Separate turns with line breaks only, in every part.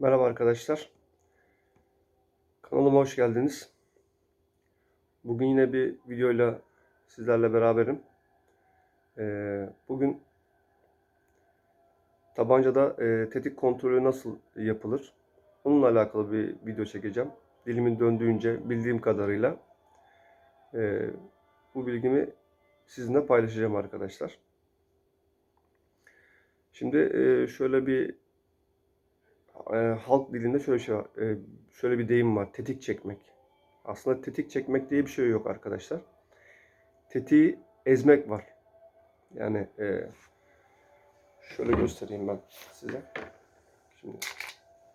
Merhaba arkadaşlar. Kanalıma hoş geldiniz. Bugün yine bir videoyla sizlerle beraberim. Ee, bugün tabancada e, tetik kontrolü nasıl yapılır? Onunla alakalı bir video çekeceğim. Dilimin döndüğünce bildiğim kadarıyla e, bu bilgimi sizinle paylaşacağım arkadaşlar. Şimdi e, şöyle bir e, halk dilinde şöyle şey var, e, şöyle bir deyim var. Tetik çekmek. Aslında tetik çekmek diye bir şey yok arkadaşlar. Tetiği ezmek var. Yani e, şöyle göstereyim ben size. Şimdi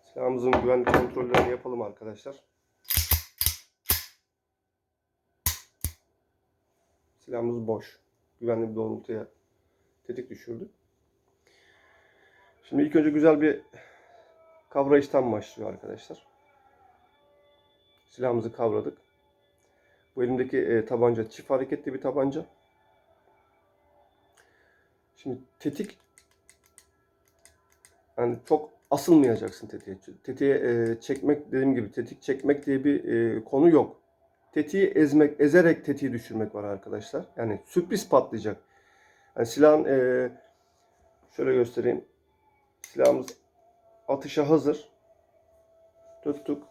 silahımızın güvenlik kontrollerini yapalım arkadaşlar. Silahımız boş. Güvenli bir doğrultuya tetik düşürdük. Şimdi ilk önce güzel bir kavrayıştan başlıyor arkadaşlar. Silahımızı kavradık. Bu elimdeki e, tabanca çift hareketli bir tabanca. Şimdi tetik yani çok asılmayacaksın tetiğe. Tetiğe e, çekmek dediğim gibi tetik çekmek diye bir e, konu yok. Tetiği ezmek, ezerek tetiği düşürmek var arkadaşlar. Yani sürpriz patlayacak. Yani silahın e, şöyle göstereyim. Silahımız atışa hazır. Tuttuk.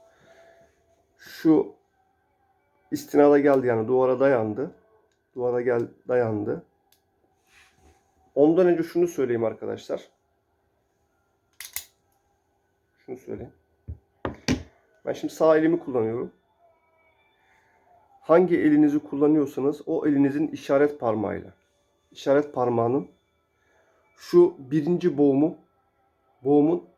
Şu istinada geldi yani duvara dayandı. Duvara gel dayandı. Ondan önce şunu söyleyeyim arkadaşlar. Şunu söyleyeyim. Ben şimdi sağ elimi kullanıyorum. Hangi elinizi kullanıyorsanız o elinizin işaret parmağıyla. işaret parmağının şu birinci boğumu boğumun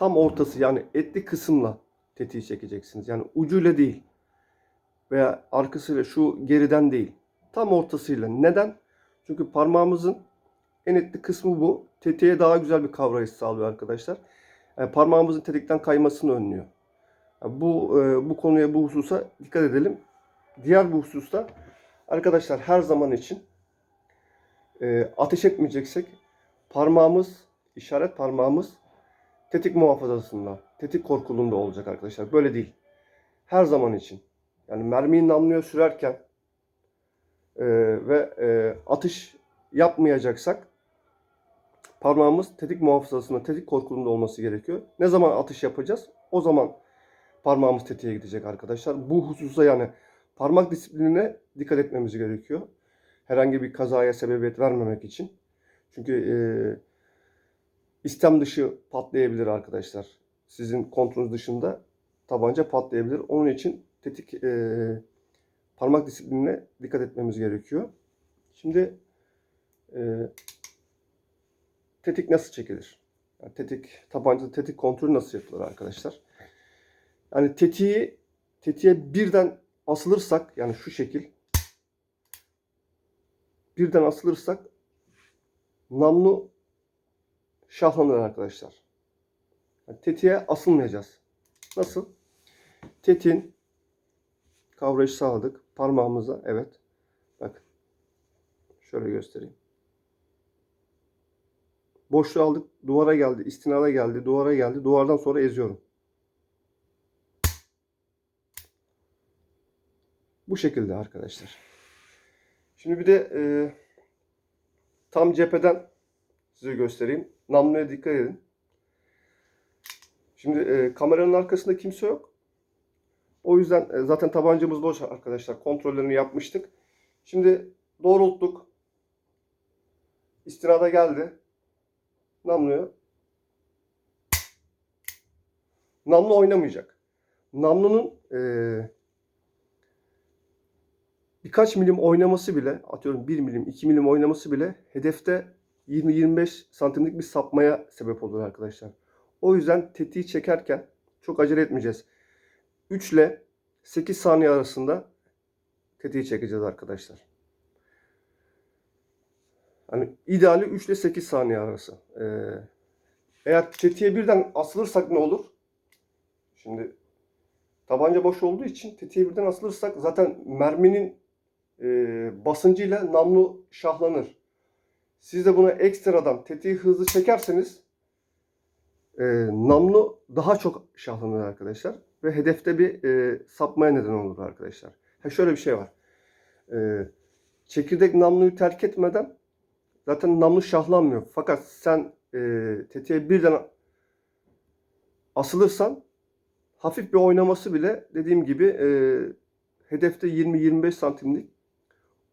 tam ortası yani etli kısımla tetiği çekeceksiniz. Yani ucuyla değil veya arkasıyla şu geriden değil. Tam ortasıyla. Neden? Çünkü parmağımızın en etli kısmı bu. Tetiğe daha güzel bir kavrayış sağlıyor arkadaşlar. Yani parmağımızın tetikten kaymasını önlüyor. Yani bu e, bu konuya bu hususa dikkat edelim. Diğer bir hususta arkadaşlar her zaman için e, ateş etmeyeceksek parmağımız işaret parmağımız tetik muhafazasında, tetik korkuluğunda olacak arkadaşlar. Böyle değil. Her zaman için. Yani mermiyi namluya sürerken e, ve e, atış yapmayacaksak parmağımız tetik muhafazasında, tetik korkuluğunda olması gerekiyor. Ne zaman atış yapacağız? O zaman parmağımız tetiğe gidecek arkadaşlar. Bu hususa yani parmak disiplinine dikkat etmemiz gerekiyor. Herhangi bir kazaya sebebiyet vermemek için. Çünkü e, istem dışı patlayabilir arkadaşlar. Sizin kontrolünüz dışında tabanca patlayabilir. Onun için tetik e, parmak disiplinine dikkat etmemiz gerekiyor. Şimdi e, tetik nasıl çekilir? Yani tetik tabancada tetik kontrolü nasıl yapılır arkadaşlar? Yani tetiği tetiğe birden asılırsak yani şu şekil birden asılırsak namlu şahlanır arkadaşlar. Yani tetiğe asılmayacağız. Nasıl? Tetiğin kavrayışı sağladık. Parmağımıza evet. Bak. Şöyle göstereyim. Boşluğu aldık. Duvara geldi. istinada geldi. Duvara geldi. Duvardan sonra eziyorum. Bu şekilde arkadaşlar. Şimdi bir de e, tam cepheden size göstereyim. Namluya dikkat edin. Şimdi e, kameranın arkasında kimse yok. O yüzden e, zaten tabancamız boş arkadaşlar. Kontrollerini yapmıştık. Şimdi doğrulttuk. İstinada geldi. Namluya. Namlu oynamayacak. Namlunun e, birkaç milim oynaması bile, atıyorum 1 milim, 2 milim oynaması bile hedefte 20-25 santimlik bir sapmaya sebep olur arkadaşlar. O yüzden tetiği çekerken çok acele etmeyeceğiz. 3 ile 8 saniye arasında tetiği çekeceğiz arkadaşlar. Hani ideali 3 ile 8 saniye arası. Ee, eğer tetiğe birden asılırsak ne olur? Şimdi tabanca boş olduğu için tetiğe birden asılırsak zaten merminin e, basıncıyla namlu şahlanır. Siz de buna ekstradan tetiği hızlı çekerseniz e, namlu daha çok şahlanır arkadaşlar. Ve hedefte bir e, sapmaya neden olur arkadaşlar. Ha şöyle bir şey var. E, çekirdek namluyu terk etmeden zaten namlu şahlanmıyor. Fakat sen e, tetiğe birden asılırsan hafif bir oynaması bile dediğim gibi e, hedefte 20-25 santimlik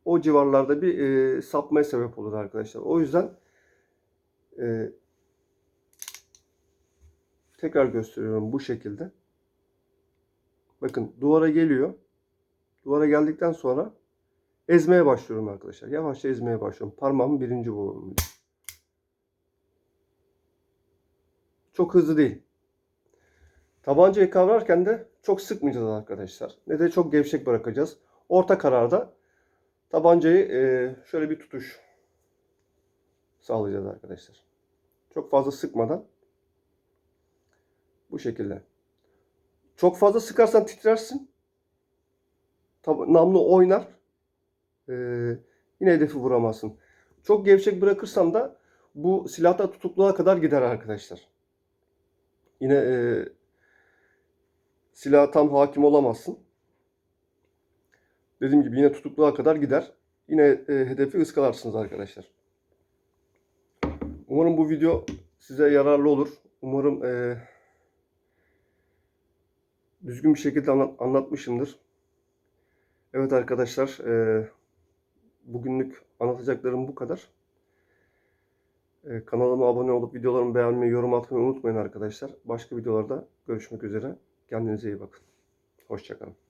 o civarlarda bir e, sapmaya sebep olur arkadaşlar. O yüzden e, tekrar gösteriyorum bu şekilde. Bakın duvara geliyor. Duvara geldikten sonra ezmeye başlıyorum arkadaşlar. Yavaşça ezmeye başlıyorum. Parmağımın birinci boğumuyla. Çok hızlı değil. Tabancayı kavrarken de çok sıkmayacağız arkadaşlar. Ne de çok gevşek bırakacağız. Orta kararda tabancayı e, şöyle bir tutuş sağlayacağız arkadaşlar. Çok fazla sıkmadan bu şekilde. Çok fazla sıkarsan titrersin. Tab- namlu oynar. Ee, yine hedefi vuramazsın. Çok gevşek bırakırsan da bu silahta tutukluğa kadar gider arkadaşlar. Yine e, silaha tam hakim olamazsın. Dediğim gibi yine tutukluğa kadar gider. Yine e, hedefi ıskalarsınız arkadaşlar. Umarım bu video size yararlı olur. Umarım e, düzgün bir şekilde anlat- anlatmışımdır. Evet arkadaşlar, e, bugünlük anlatacaklarım bu kadar. E, kanalıma abone olup videolarımı beğenmeyi, yorum atmayı unutmayın arkadaşlar. Başka videolarda görüşmek üzere. Kendinize iyi bakın. Hoşçakalın.